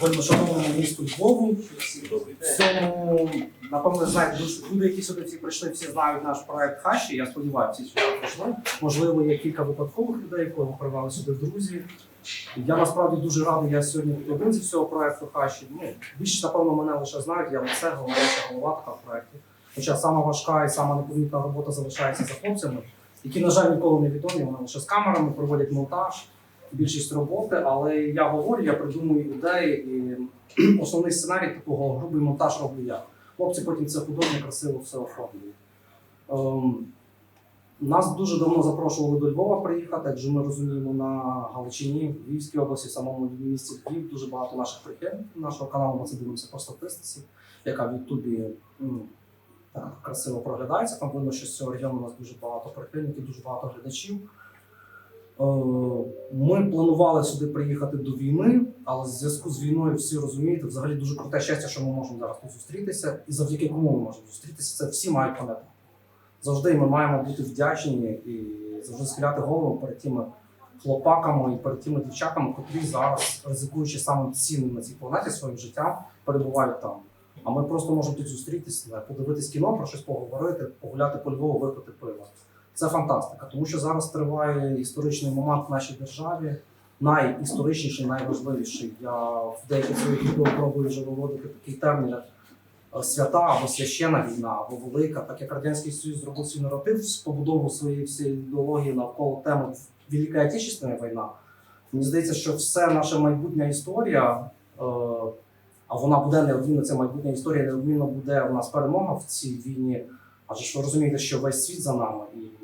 вельмишановному місту Львову. Цьому, напевно, знають люди, які сюди всі прийшли, всі знають наш проект Хаші. Я сподіваюся, всі сюди прийшли. Можливо, є кілька випадкових людей, кого привели сюди друзі. Я насправді дуже радий, я сьогодні один зі всього проекту Хаші. Ну, більше, напевно, мене лише знають, я лице, головуюча голова така в. Хоча сама важка і сама непомітна робота залишається за хлопцями, які, на жаль, ніколи не відомі. Вони лише з камерами проводять монтаж, більшість роботи. Але я говорю, я придумую ідеї, і основний сценарій такого грубий монтаж роблю я. Хлопці потім це художньо красиво все оформлюють. Ем, нас дуже давно запрошували до Львова приїхати, адже ми розуміємо на Галичині, в Львівській області, в самому місті Львів дуже багато наших прихильників нашого каналу. Ми це дивимося по статистиці, яка в Ютубі так красиво проглядається. Там видно, що з цього регіону у нас дуже багато прихильників, дуже багато глядачів. Е, Ми планували сюди приїхати до війни, але в зв'язку з війною всі розумієте, взагалі дуже круте щастя, що ми можемо зараз тут зустрітися. І завдяки кому ми можемо зустрітися, це всі мають пам'ятати. Завжди ми маємо бути вдячні і завжди схиляти голову перед тими хлопаками і перед тими дівчатами, котрі зараз, ризикуючи самим цінним на цій планеті своїм життям, перебувають там. А ми просто можемо тут зустрітися, подивитись кіно, про щось поговорити, погуляти по Львову, випити пиво. Це фантастика, тому що зараз триває історичний момент в нашій державі, найісторичніший, найважливіший. Я в деяких своїх відео пробую вже виводити такий термін, як е, свята або священна війна, або велика, так як Радянський Союз зробив свій наратив з побудову своєї всієї ідеології навколо теми Велика Отечественна війна. Мені здається, що все наша майбутня історія, е, а вона буде неодмінно, ця майбутня історія неодмінно буде у нас перемога в цій війні. Адже ж ви розумієте, що весь світ за нами, і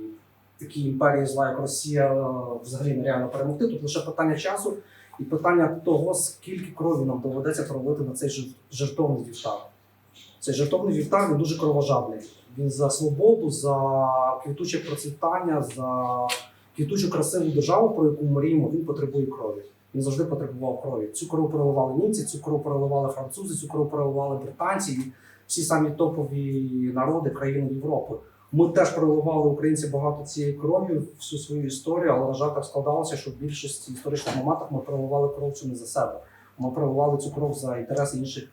такі імперії зла, як Росія, е, взагалі нереально перемогти. Тут лише питання часу і питання того, скільки крові нам доведеться пролити на цей жер- жертовний вівтар. Цей жертовний вівтар він дуже кровожадний. Він за свободу, за квітуче процвітання, за квітучу красиву державу, про яку мріємо, він потребує крові. Він завжди потребував крові. Цю кров проливали німці, цю кров проливали французи, цю кров проливали британці і всі самі топові народи країн Європи. Ми теж проливали українці багато цієї крові всю свою історію, але на жаль, так складалося, що в більшості історичних моментах ми проливали кров цю не за себе. Ми проливали цю кров за інтереси інших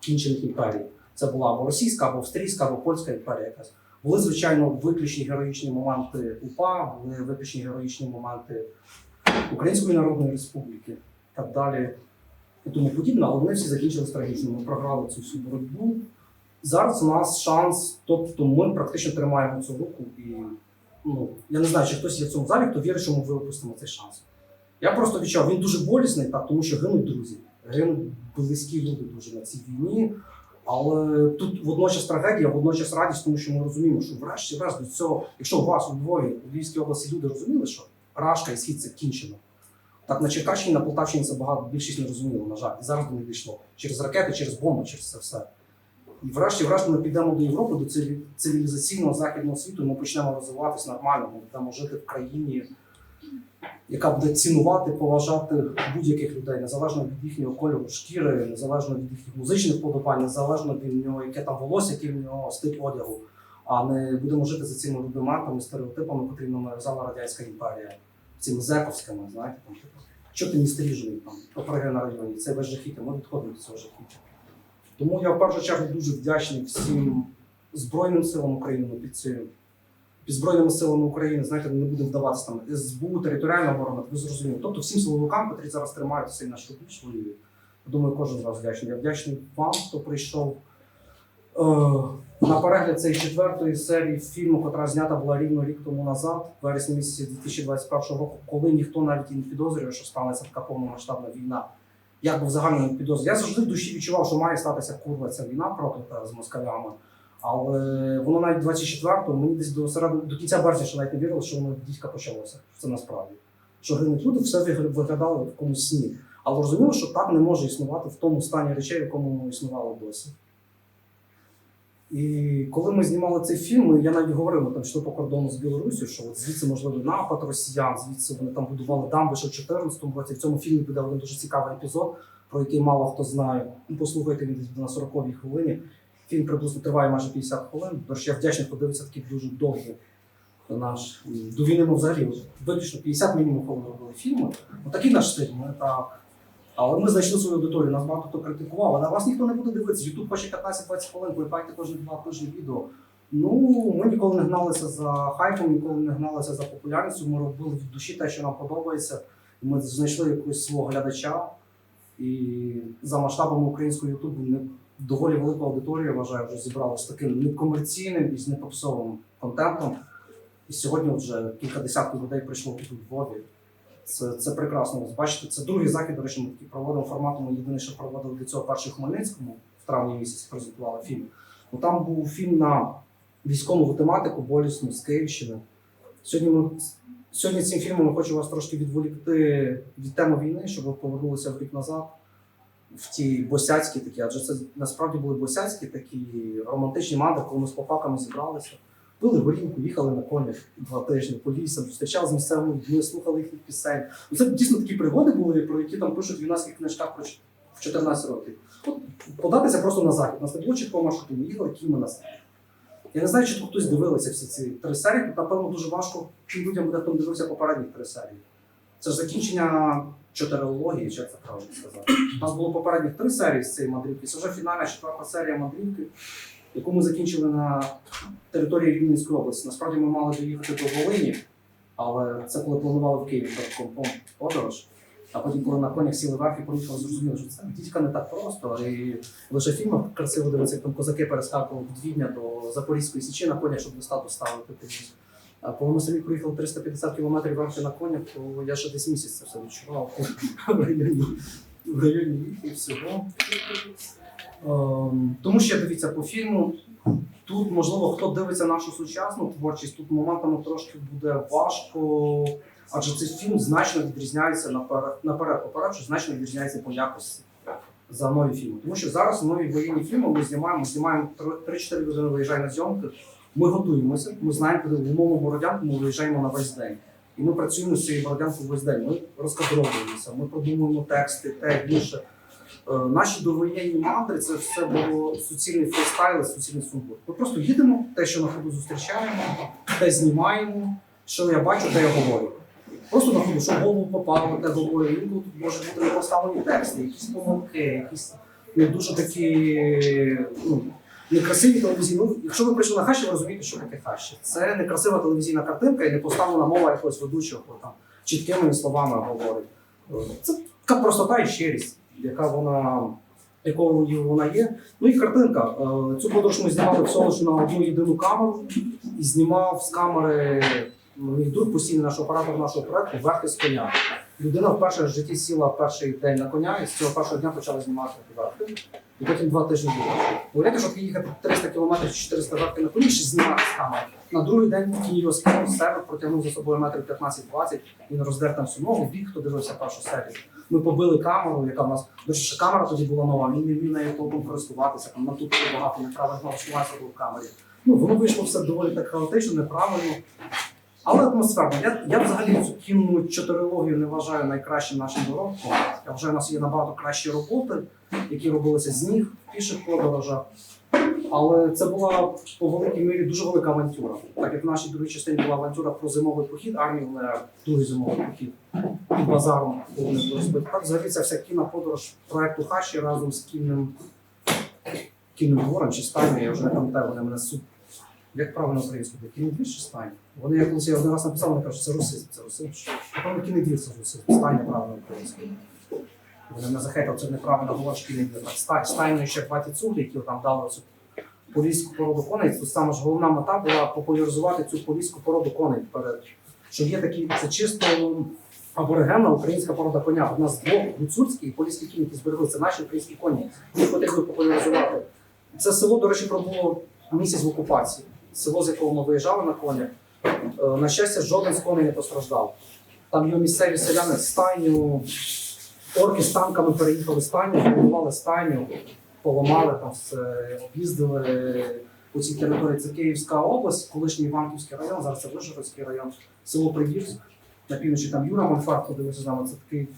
кінчених імперій. Це була або російська, або австрійська, або польська імперія якась. Були, звичайно, виключні героїчні моменти УПА, були виключні героїчні моменти Української Народної Республіки, так далі і тому подібне, але вони всі закінчились трагічно. Ми програли цю всю боротьбу. Зараз у нас шанс, тобто ми практично тримаємо цю руку і ну, я не знаю, чи хтось є в цьому залі, хто вірить, що ми випустимо цей шанс. Я просто відчував, він дуже болісний, так, тому що гинуть друзі, гинуть близькі люди дуже на цій війні. Але тут водночас трагедія, водночас радість, тому що ми розуміємо, що врешті-решт до цього, якщо у вас у Львові, у Львівській області люди розуміли, що Рашка і схід це кінчено. Так на Черкащині, на Полтавщині це багато більшість не розуміло, на жаль. І зараз до них дійшло. Через ракети, через бомби, через це все. І врешті-врешті ми підемо до Європи, до цивілізаційного західного світу, ми почнемо розвиватися нормально. Ми будемо жити в країні, яка буде цінувати, поважати будь-яких людей, незалежно від їхнього кольору шкіри, незалежно від їхніх музичних подобань, незалежно від нього, яке там волосся, який в нього стиль одягу. А не будемо жити за цими рудиментами, стереотипами, котрі нам нав'язала радянська імперія, цими зековськими, знаєте, там типу, що ти не стріжений, там, попригай на районі, це без жахіття, ми відходимо від цього жахіття. Тому я в першу чергу дуже вдячний всім Збройним силам України під цим. Під Збройними силами України, знаєте, не будемо вдаватися там СБУ, територіальна оборона, ви зрозуміли. Тобто всім силовикам, які зараз тримають цей наш рубіж. Я думаю, кожен з вас вдячний. Я вдячний вам, хто прийшов е, на перегляд цієї четвертої серії фільму, яка знята була рівно рік тому назад, в вересні місяці 2021 року, коли ніхто навіть і не підозрює, що станеться така повномасштабна війна. Як би в загальному підозрює. Я завжди в душі відчував, що має статися курва ця війна проклята з москалями. Але воно навіть 24-го, мені десь до середу, до кінця березня ще навіть не вірило, що воно дітька почалося. Що це насправді. Що гинуть люди, все виглядало в якомусь сні. Але розуміло, що так не може існувати в тому стані речей, в якому воно існувало досі. І коли ми знімали цей фільм, я навіть говорив, там йшли по кордону з Білорусі, що от звідси можливий напад росіян, звідси вони там будували дамби ще в 2014 році. В цьому фільмі буде один дуже цікавий епізод, про який мало хто знає. Ну, Послухайте він на 40-й хвилині. Фільм приблизно триває майже 50 хвилин. Речі, я вдячний, хто такий дуже довгий наш. До війни ми взагалі виключно 50 мінімум хвилин робили фільми. Ну, такий наш стиль. Ми так Але ми знайшли свою аудиторію, нас багато хто критикував, а на вас ніхто не буде дивитися. Ютуб хоче 15-20 хвилин, клепайте кожні два тижні відео. Ну, ми ніколи не гналися за хайпом, ніколи не гналися за популярністю. Ми робили від душі те, що нам подобається. Ми знайшли якогось свого глядача. І за масштабами українського Ютубу доволі велика аудиторія, вважаю, вже зібрала з таким некомерційним і з непопсовим контентом. І сьогодні вже кілька десятків людей прийшло тут у Львові. Це, це прекрасно. Бачите, це другий захід, до речі, ми такий проводимо форматом. Єдине, що проводили до цього перший Хмельницькому в травні місяці презентували фільм. Ну, там був фільм на військову тематику, болісну з Київщини. Сьогодні ми сьогодні цим фільмом я хочу вас трошки відволікти від теми війни, щоб ви повернулися в рік назад. В ті босяцькі такі, адже це насправді були босяцькі такі романтичні мандри, коли ми з попаками зібралися. Пили горілку, їхали на конях два тижні по лісам, зустрічали з місцевими людьми, слухали їхніх пісень. Ну, Це дійсно такі пригоди були, про які там пишуть в юнацьких книжках в 14 років. От податися просто на захід. У нас не було чіткого маршруту, ми їхали кіми на захід. Я не знаю, чи тут хтось дивилися всі ці три серії. Напевно, дуже важко тим людям буде, хто дивився попередніх три серії. Це ж закінчення чотирилогії, чи як це правильно сказати. У нас було попередніх три серії з цієї мандрівки. Це вже фінальна четверта серія мандрівки, яку ми закінчили на території Рівненської області. Насправді ми мали доїхати до Волині, але це коли планували в Києві компом подорож. А потім, коли на конях сіли верх і проїхали, зрозуміли, що це дідька не так просто. І лише в фільмах красиво дивиться, як там козаки перескакували від Відня до Запорізької січі на конях, щоб достату ставити. А коли ми самі проїхали 350 кілометрів верхи на конях, то я ще десь місяць це все відчував в районі, в районі і всього. Ем, тому що дивіться по фільму. Тут, можливо, хто дивиться нашу сучасну творчість, тут моментами трошки буде важко, адже цей фільм значно відрізняється наперед, наперед поперед, що значно відрізняється по якості за нові фільми. Тому що зараз нові воєнні фільми ми знімаємо, знімаємо 3-4 людини виїжджає на зйомки. Ми готуємося, ми знаємо, куди в умовну бородянку ми виїжджаємо на весь день. І ми працюємо з цією бородянкою весь день. Ми розкадровуємося, ми продумуємо тексти, те більше. Е, Наші довоєнні мандри це все було суцільний фристайл, суцільний сумбур. Ми просто їдемо, те, що на ходу зустрічаємо, те знімаємо, що я бачу, те я говорю. Просто на ходу, що в голову попало, те говорю. Інколи тут може бути не поставлені тексти, якісь помилки, якісь не дуже такі ну, некрасиві телевізійні. Ну, якщо ви прийшли на хащі, ви розумієте, що таке хащі. Це некрасива телевізійна картинка і не поставлена мова якогось ведучого, там чіткими словами говорить. Е, Це така простота і щирість, яка вона, якою вона є. Ну і картинка. Е, Цю подорож ми знімали всього лише на одну єдину камеру і знімав з камери ну, мій друг постійний наш оператор нашого проекту верх із коня. Людина вперше в житті сіла перший день на коня і з цього першого дня почала знімати верхи. І потім два тижні їхати. Уявляєте, що їхати 300 кілометрів чи 400 верхи на коні, ще знімати з камери. На другий день кінь його скинув з себе, протягнув за собою метрів 15-20, він роздер там всю ногу, біг, хто дивився першу серію. Ми побили камеру, яка в нас. До ще камера тоді була нова, він не вмів нею толком користуватися, там тут багато неправильно налаштуватися було в камері. Ну, воно вийшло все доволі так хаотично, неправильно. Але атмосферно. Я, я взагалі цю кінну чотирилогію не вважаю найкращим нашим доробком. Я вважаю, у нас є набагато кращі роботи, які робилися з ніг в піших подорожах. Але це була по великій мірі дуже велика авантюра. Так як в нашій другій частині була авантюра про зимовий похід армії ВЛР, другий зимовий похід під базаром повний розбит. Так взагалі ця вся кінна подорож проекту Хаші разом з кінним кінним двором чи стайнею, я вже не пам'ятаю, вони мене суд. Як правильно українською, кінний двір чи стайня? Вони я колись я один раз написав, вони кажуть, що це русизм, це русизм. Напевно, кінний двір це русизм, стайня правильно українською. Вони мене захейтав, це неправильно говорить шкільний двір. Так, Стайною ще хваті цуглі, які там дали поліську породу коней. Тут саме ж головна мета була популяризувати цю поліську породу коней перед. Що є такі, це чисто аборигенна українська порода коня. Одна з двох гуцульські і поліські кінь, які зберегли. Це наші українські коні. Їх потрібно популяризувати. Це село, до речі, пробуло місяць в окупації. Село, з якого ми виїжджали на конях. Е, На щастя, жоден з коней не постраждав. Там є місцеві селяни стайню, орки з танками переїхали стайню, зруйнували стайню, поламали там все, об'їздили по цій території. Це Київська область, колишній Іванківський район, зараз це Вишгородський район, село Придірськ. На півночі там Юра Монфарт подивився з нами. Це такий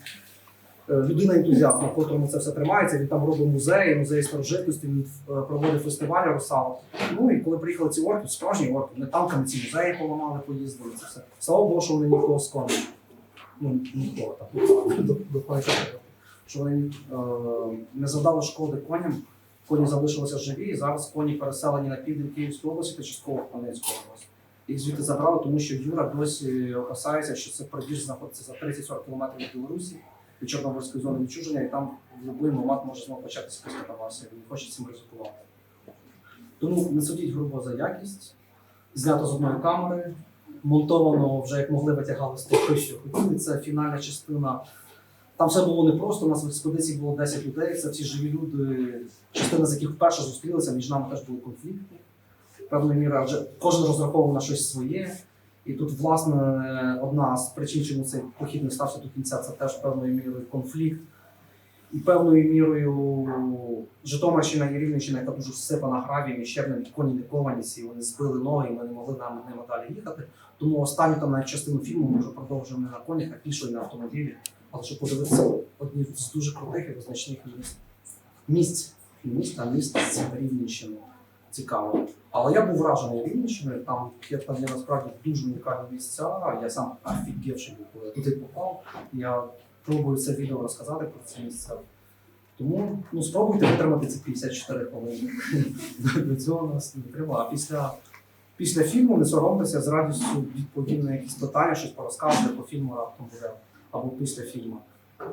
е, людина-ентузіаст, на котрому це все тримається. Він там робить музеї, музеї старожитності, він е, проводить фестивалі русалок. Ну і коли приїхали ці орки, справжні орки, не танками ці музеї поламали, поїздили. Це все. Слава Богу, що вони нікого скоро. Ну, нікого там до, до паника. Що вони е, не завдали шкоди коням. Коні залишилися живі, і зараз коні переселені на південь Київської області та частково в Хмельницьку область. Їх звідти забрали, тому що Юра досі опасається, що це пробіж знаходиться за 30-40 кілометрів від Білорусі, від Чорнобильської зони відчуження, і там в будь-який момент може знову початися якась катавасія. Він хоче цим ризикувати. Тому не судіть грубо за якість, знято з одної камери, монтовано вже як могли витягали з того, що хотіли. Це фінальна частина. Там все було непросто. У нас в експедиції було 10 людей. Це всі живі люди, частина з яких вперше зустрілися. Між нами теж були конфлікти. Певною мірою, адже кожен розраховував на щось своє. І тут, власне, одна з причин, чому цей похід не стався до кінця, це теж певною мірою конфлікт. І певною мірою Житомирщина і Рівненщина, яка дуже всипана гравієм і щебнем, коні не ковані, всі вони збили ноги, і ми не могли нам ними далі їхати. Тому останню там навіть частину фільму ми вже продовжуємо не на конях, а пішли на автомобілі. Але щоб подивитися одні з дуже крутих і визначних місць. Не міст, з Рівненщини. Цікаво. Але я був вражений Рівненщиною, там є там насправді дуже унікальні місця. Я сам офігівший був, коли туди попав. Я пробую це відео розказати про ці місця. Тому ну, спробуйте витримати ці 54 хвилини. До цього нас не треба. А після, після фільму не соромтеся з радістю відповім на якісь питання, щось порозказувати по фільму раптом буде, або після фільму.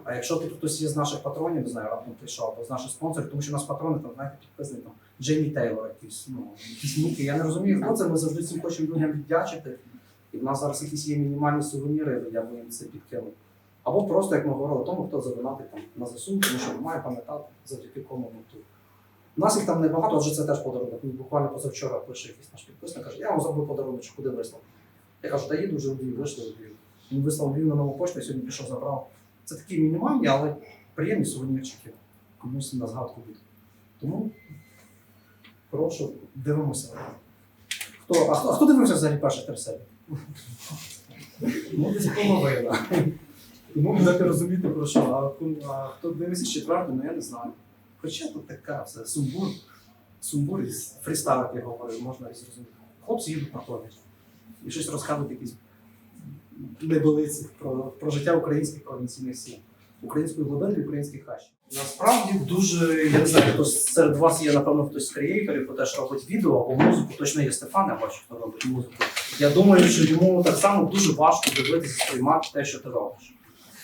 А якщо тут хтось є з наших патронів, не знаю, раптом прийшов, або з наших спонсорів, тому що у нас патрони там, знаєте, підписані там Джеймі Тейлор, якісь, ну, якісь ніки. Я не розумію, хто це, ми завжди цим хочемо людям віддячити. І в нас зараз якісь є мінімальні сувеніри, я би їм це підкинув. Або просто, як ми говорили, тому хто задонатить там на ЗСУ, тому що має пам'ятати завдяки кому ми. У нас їх там небагато, адже це теж подарунок. Мені буквально позавчора пише якийсь наш підписник, каже, я вам зробив подарунок, куди вислав. Я кажу, та їду вже в вийшли в Львів. Він вислав Львів на нову пошту, я сьогодні пішов, забрав. Це такі мінімальні, але приємні сувенірчики. Комусь на згадку буде. Тому прошу, дивимося. Хто, а, хто, а хто дивився взагалі перші три? Ну, десь половина. Тому будете розуміти про що. А, а хто дивиться четверту, ну я не знаю. Хоча тут така все, сумбур, сумбур із як я говорив, можна і зрозуміти. Хлопці їдуть на поміч. І щось розказують якісь небелиці про, про життя українських провінційних сіл, української глибини, українських хащів. Насправді дуже, я не знаю, хто серед вас є, напевно, хтось з креаторів, хто теж робить відео або музику. Точно є Стефан, я бачу, хто робить музику. Я думаю, що йому так само дуже важко дивитися, сприймати те, що ти робиш.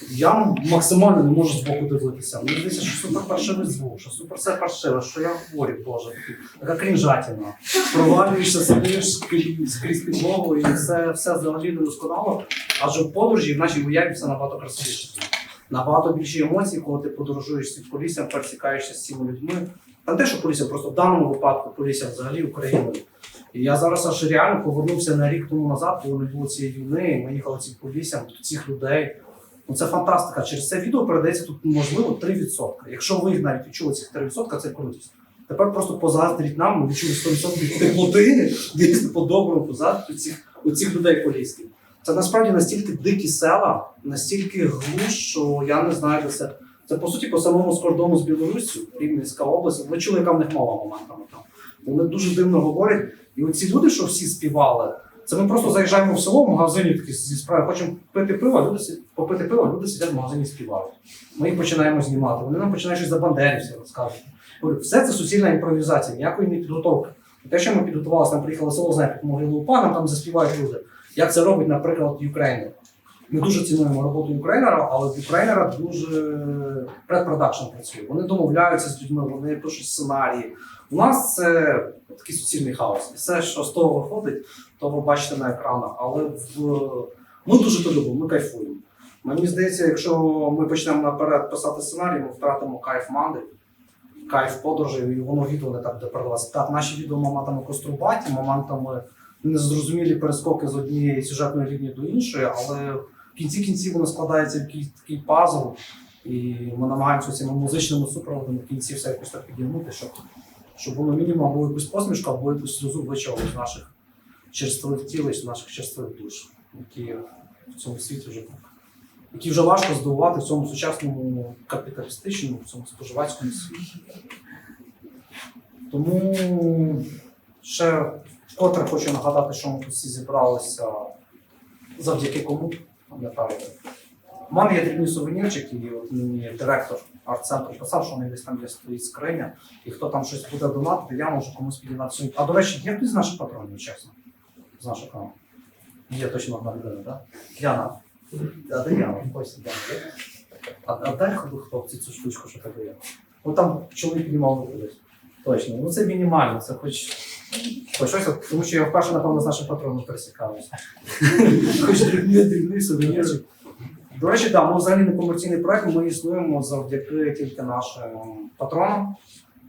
Я максимально не можу збоку дивитися. Мені здається, що супер паршивий звук, що супер все паршиве, що я говорю, боже, така крінжатіна. Провалюєшся, сидиш скрізь підлогу і все, все взагалі не досконало. Адже в подорожі в нашій уяві все набагато красивіше. Набагато більше емоцій, коли ти подорожуєш цим поліссям, пересікаєшся з цими людьми. Та не те, що полісся, просто в даному випадку полісся взагалі Україною. І я зараз аж реально повернувся на рік тому назад, коли не було цієї війни, і ми їхали цим поліссям, цих людей. Ну це фантастика. Через це відео передається тут можливо 3%. Якщо ви навіть відчули цих 3%, це крутість. Тепер просто позаздріть нам, ми відчули 100% теплоти, дійсно по-доброму позаздріть цих, у цих людей поліських. Це насправді настільки дикі села, настільки глуш, що я не знаю, де це. Це по суті по самому з кордону з Білоруссю, Рівненська область. Ви чули, яка в них мова моментами там. Вони дуже дивно говорять. І оці люди, що всі співали, це ми просто заїжджаємо в село в магазині такі зі справи, хочемо пити пиво, люди попити пиво, люди сидять в магазині співають. Ми їх починаємо знімати. Вони нам починають щось за бандерівців розказувати. Все це суцільна імпровізація, ніякої не підготовки. Те, що ми підготувалися, там приїхали в село, знаєте, могили упа, там заспівають люди. Як це робить, наприклад, Юкрейнер. Ми дуже цінуємо роботу Юкрейнера, але в Юкрейнера дуже предпродакшн працює. Вони домовляються з людьми, вони пишуть сценарії. У нас це такий суцільний хаос. І все, що з того виходить, то ви бачите на екранах. Але в... ми дуже то любимо, ми кайфуємо. Мені здається, якщо ми почнемо наперед писати сценарій, ми втратимо кайф манди, кайф подорожі, і воно відео не так буде продаватися. Так, наші відео моментами кострубаті, моментами незрозумілі перескоки з однієї сюжетної лінії до іншої, але в кінці кінців воно складається в якийсь такий пазл, і ми намагаємося цими музичними супроводами в кінці все якось так підігнути, щоб, щоб воно мінімум або якусь посмішку, або якусь сльозу вичавили з наших черствих тіл і з наших черствих душ, які в цьому світі вже які вже важко здивувати в цьому сучасному капіталістичному, в цьому споживацькому світі. Тому ще вкотре хочу нагадати, що ми тут всі зібралися завдяки кому, пам'ятаєте? У мене є дрібні сувенірчики, і от мені директор арт-центру писав, що них десь там є стоїть скриня, і хто там щось буде донатити, я можу комусь підігнати сьогодні. А до речі, є хтось з наших патронів, чесно? З нашого каналу? Є точно одна людина, так? Яна. А де Яна? Ось там. А, а дай хлопці цю штучку, що тебе є. Ну там чоловік піднімав десь. Точно. Ну це мінімально, це хоч. Хоч щось, тому що я вперше, напевно, з нашим патроном пересікаюся. Хоч дрібний, дрібний сувенірчик. До речі, так, ми взагалі не комерційний проект, ми існуємо завдяки тільки нашим патронам.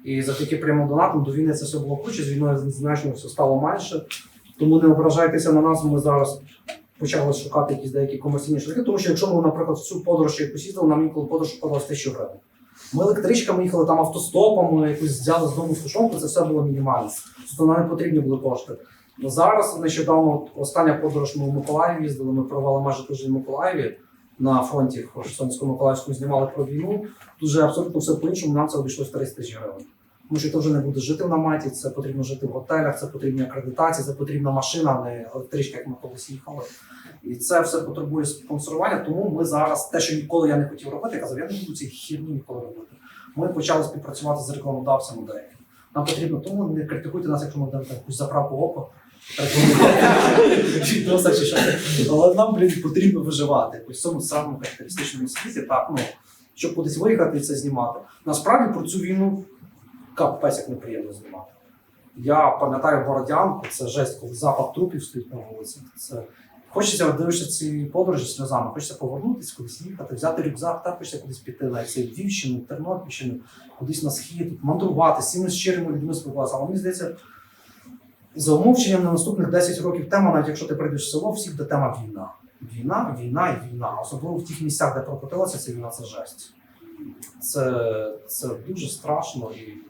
І завдяки прямим донатам до війни це все було круче, з війною значно все стало менше. Тому не ображайтеся на нас, ми зараз почали шукати якісь деякі комерційні шляхи, тому що якщо ми, наприклад, в цю подорож якусь їздили, нам інколи подорож подалась тисячу гривень. Ми електричками їхали там автостопами, якусь взяли з дому сушонку, це все було мінімально. Тобто нам не потрібні були кошти. Ну, зараз нещодавно остання подорож ми в Миколаїв їздили, ми провели майже тиждень в Миколаєві на фронті Херсонському Миколаївському знімали про війну. Дуже абсолютно все по-іншому, нам це обійшлось 30 тисяч гривень. Тому що ти вже не будеш жити в наметі, це потрібно жити в готелях, це потрібні акредитації, це потрібна машина, а не електричка, як ми колись їхали. І це все потребує спонсорування. Тому ми зараз те, що ніколи я не хотів робити, я казав, я не буду цієї хірні ніколи робити. Ми почали співпрацювати з рекламодавцями деякими. Нам потрібно, тому не критикуйте нас, якщо ми дамо якусь заправку щось. Але нам, блін, потрібно виживати в цьому самому характеристичному світі, так, ну, щоб кудись виїхати і це знімати. Насправді про цю війну капець як неприємно знімати. Я пам'ятаю Бородянку, це жесть, коли запах трупів стоїть на вулицях. Це хочеться дивишся ці подорожі сльозами, хочеться повернутися, кудись їхати, взяти рюкзак, так хочеться кудись піти на Львівщину, Тернопільщину, кудись на схід, мандрувати, з щирими людьми спілкуватися. Але мені здається, за умовченням на наступних 10 років тема, навіть якщо ти прийдеш в село, всіх де тема війна. Війна, війна і війна. Особливо в тих місцях, де прокотилася ця війна, це жесть. Це, це дуже страшно і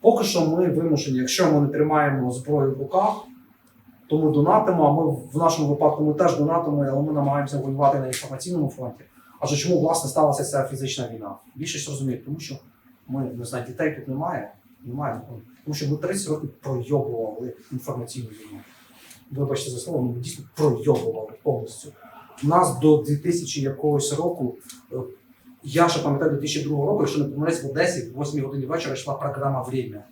поки що ми вимушені, якщо ми не тримаємо зброю в руках, то ми донатимо, а ми в нашому випадку ми теж донатимо, але ми намагаємося воювати на інформаційному фронті. Адже чому власне сталася ця фізична війна? Більшість розуміє, тому що ми не знаю, дітей тут немає. Немає. Тому що ми 30 років пройобували інформаційну війну. Вибачте за слово, ми дійсно пройобували повністю. У нас до 2000 якогось року, е, я ще пам'ятаю 2002 року, якщо не помиляюсь, в Одесі в 8 годині вечора йшла програма «Время».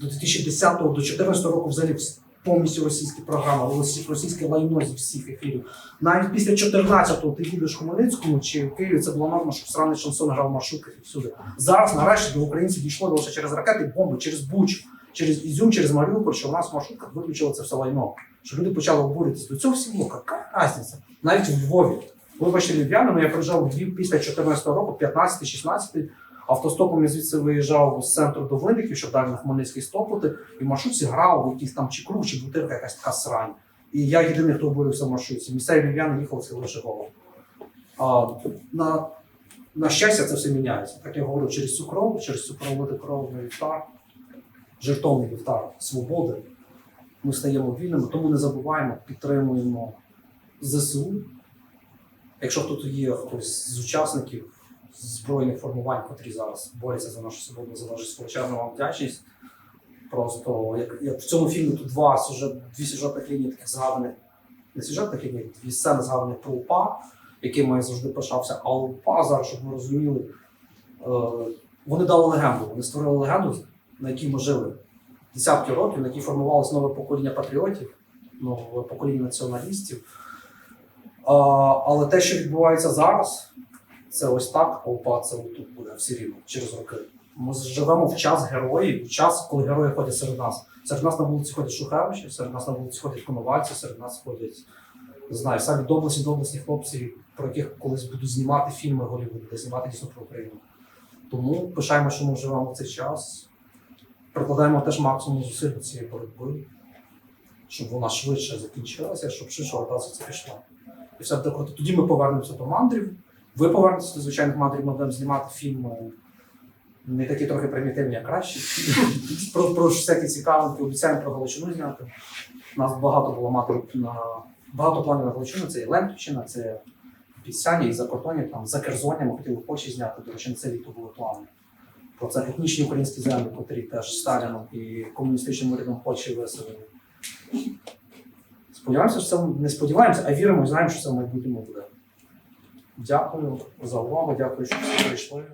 До 2010 до 2014 року взагалі повністю російські програми, російське лайно зі всіх ефірів. Навіть після 14-го ти їдеш в Хмельницькому чи в Києві, це була норма, щоб сраний шансон грав і всюди. Зараз нарешті до українців дійшло лише через ракети, бомби, через Буч, через Ізюм, через Маріуполь, що в нас в маршрутках виключили це все лайно. Що люди почали обуритися. До цього всього, яка різниця? Навіть в Львові. Вибачте, львів'яни, я приїжджав у Львів після 14-го року, 15-16 автостопом я звідси виїжджав з центру до Винників, щоб далі на Хмельницький стопити, і в маршрутці грав в якийсь там чи круг, чи бутирка якась така срань. І я єдиний, хто обурився в маршрутці. Місцеві львів'яни їхали лише голову. На, на щастя, це все міняється. Так я говорю, через цю кров, через проводити кровний вівтар, жертовний вівтар свободи, ми стаємо вільними, тому не забуваємо, підтримуємо ЗСУ. Якщо тут є хтось з учасників збройних формувань, котрі зараз борються за нашу свободу, залежить величезна вам вдячність. Просто як, як в цьому фільмі тут два сюжет, дві сюжетних лінії таких згаданих, не сюжетних ліній, дві сцени згаданих про УПА, якими я завжди пишався. А УПА зараз, щоб ми розуміли, е, вони дали легенду. Вони створили легенду, на якій ми жили десятки років, на якій формувалося нове покоління патріотів, нове покоління націоналістів. Але те, що відбувається зараз, це ось так, а УПА це тут буде все рівно через роки. Ми живемо в час героїв, в час, коли герої ходять серед нас. Серед нас на вулиці ходять Шухевичі, серед нас на вулиці ходять Коновальці, серед нас ходять, не знаю, самі доблесні, доблесні хлопці, про яких колись буду знімати фільми Голлівуд, де знімати дійсно про Україну. Тому пишаємо, що ми живемо в цей час, прикладаємо теж максимум зусиль до цієї боротьби, щоб вона швидше закінчилася, щоб швидше рота це пішла. І все буде круто. Тоді ми повернемося до мандрів. Ви повернетеся до звичайних мандрів, ми будемо знімати фільми не такі трохи примітивні, а кращі. про, про всякі цікавинки, обіцяємо про Галичину зняти. У нас багато було мати на багато планів на Галичину. Це і Лентівщина, це Пісяні, і Закордоння, там за Керзоння ми хотіли в Польщі зняти, до речі, на це літо були плани. Про це етнічні українські землі, котрі теж Сталіном і комуністичним урядом Польщі виселили. Сподіваємося, що це не сподіваємося, а віримо і знаємо, що це в майбутньому буде. Дякую за увагу, дякую, що всі прийшли.